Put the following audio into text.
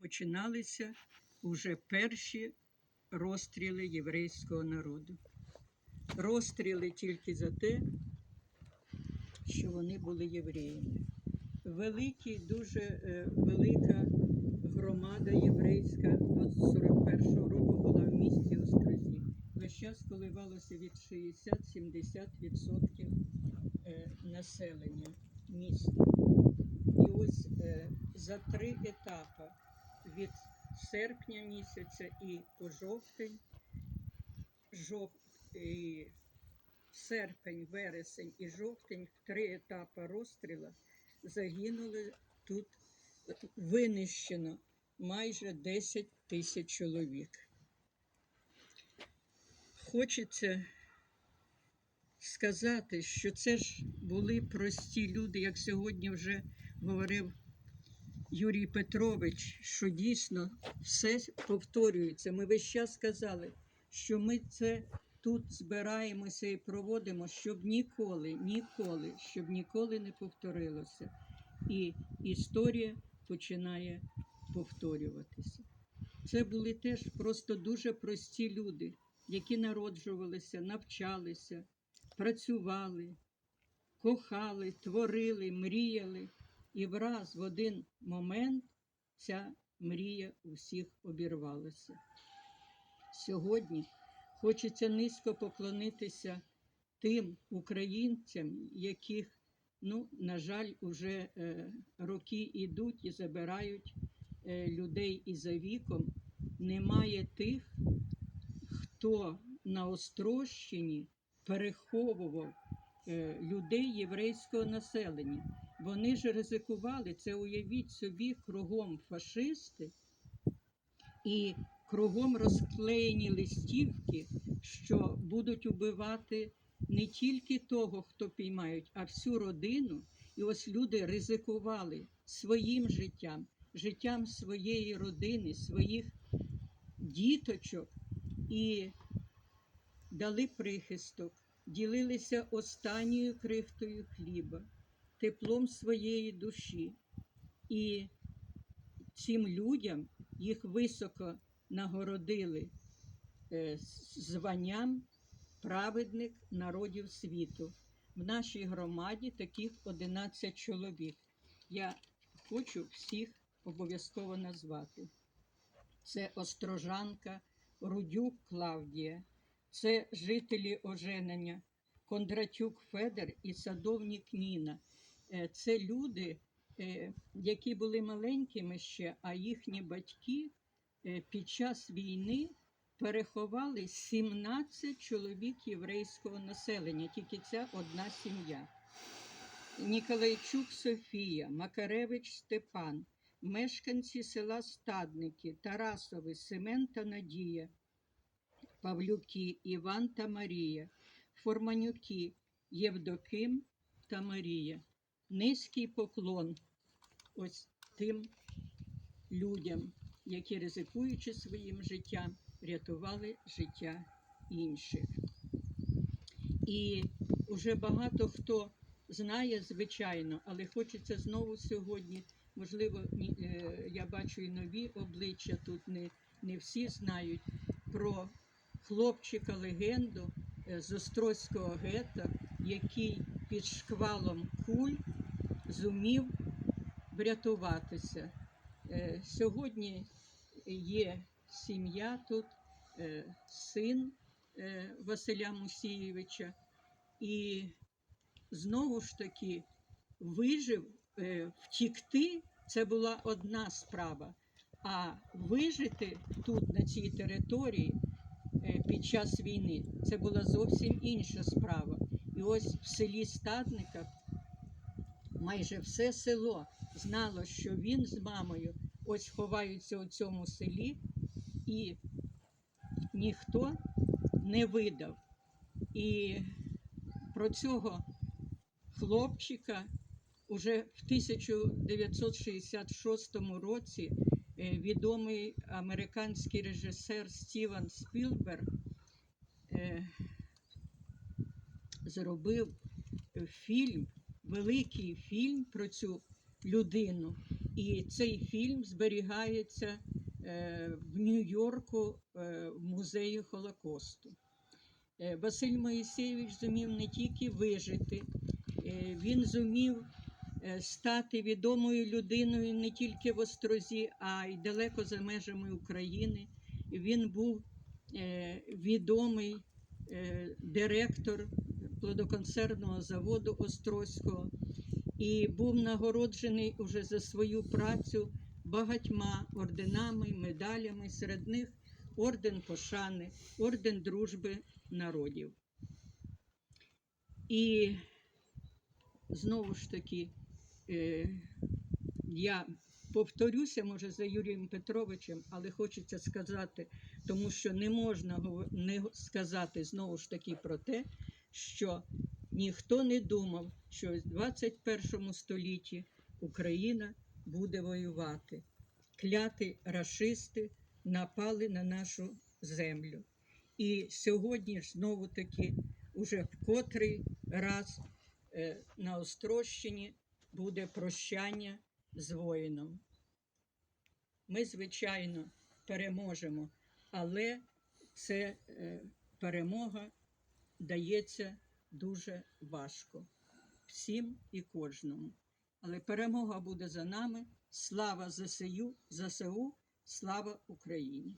починалися уже перші розстріли єврейського народу. Розстріли тільки за те, що вони були євреями. Великий, дуже е, велика громада єврейська до 41-го року була в місті Острозі. Весь час коливалося від 60-70% е, населення міста. І ось е, за три етапи від серпня місяця і по жовтень, жоп, і серпень, вересень і жовтень, три етапи розстрілу загинули тут винищено майже 10 тисяч чоловік. Хочеться сказати, що це ж були прості люди, як сьогодні вже говорив Юрій Петрович, що дійсно все повторюється. Ми весь час сказали, що ми це тут збираємося і проводимо, щоб ніколи, ніколи, щоб ніколи не повторилося. І історія починає повторюватися. Це були теж просто дуже прості люди, які народжувалися, навчалися, працювали, кохали, творили, мріяли. І враз в один момент ця мрія у всіх обірвалася. Сьогодні хочеться низько поклонитися тим українцям, яких, ну, на жаль, уже е, роки йдуть і забирають е, людей і за віком. Немає тих, хто на Острощині переховував е, людей єврейського населення. Вони ж ризикували, це уявіть собі, кругом фашисти і кругом розклеєні листівки, що будуть убивати не тільки того, хто піймають, а всю родину. І ось люди ризикували своїм життям, життям своєї родини, своїх діточок і дали прихисток, ділилися останньою крихтою хліба теплом своєї душі. І цим людям їх високо нагородили е, званням праведник народів світу. В нашій громаді таких 11 чоловік. Я хочу всіх обов'язково назвати. Це острожанка Рудюк Клавдія, це жителі оженення Кондратюк Федор і садовник Ніна. Е, Це люди, е, які були маленькими ще, а їхні батьки е, під час війни переховали 17 чоловік єврейського населення, тільки ця одна сім'я. Ніколайчук Софія, Макаревич Степан, мешканці села Стадники, Тарасови, Семен та Надія, Павлюки, Іван та Марія, Форманюки, Євдоким та Марія. Низький поклон ось тим людям, які, ризикуючи своїм життям, рятували життя інших. І вже багато хто знає, звичайно, але хочеться знову сьогодні. Можливо, е, я бачу і нові обличчя тут не, не всі знають про хлопчика легенду е, з Острозького гетто, який під шквалом куль зумів врятуватися. Е, Сьогодні є сім'я тут, е, син е, Василя Мусієвича, і знову ж таки вижив, втікти це була одна справа, а вижити тут, на цій території, під час війни, це була зовсім інша справа. І ось в селі Стадниках майже все село знало, що він з мамою ось ховаються у цьому селі, і ніхто не видав. І про цього хлопчика уже в 1966 році е, відомий американський режисер Стівен Спілберг е, зробив фільм, великий фільм про цю людину. І цей фільм зберігається е, в Нью-Йорку е, в музеї Холокосту. Е, Василь Моїсеєвич зумів не тільки вижити, е, він зумів е, стати відомою людиною не тільки в Острозі, а й далеко за межами України. Він був е, відомий е, директор плодоконсервного заводу Острозького і був нагороджений уже за свою працю багатьма орденами, медалями, серед них орден пошани, орден дружби народів. І знову ж таки, е, я повторюся, може, за Юрієм Петровичем, але хочеться сказати, тому що не можна не сказати знову ж таки про те, що ніхто не думав, що в 21 столітті Україна буде воювати. Кляті рашисти напали на нашу землю. І сьогодні ж знову таки, уже в котрий раз е, на Острощині буде прощання з воїном. Ми, звичайно, переможемо, але це е, перемога дається дуже важко всім і кожному. Але перемога буде за нами. Слава ЗСУ, ЗСУ, слава Україні!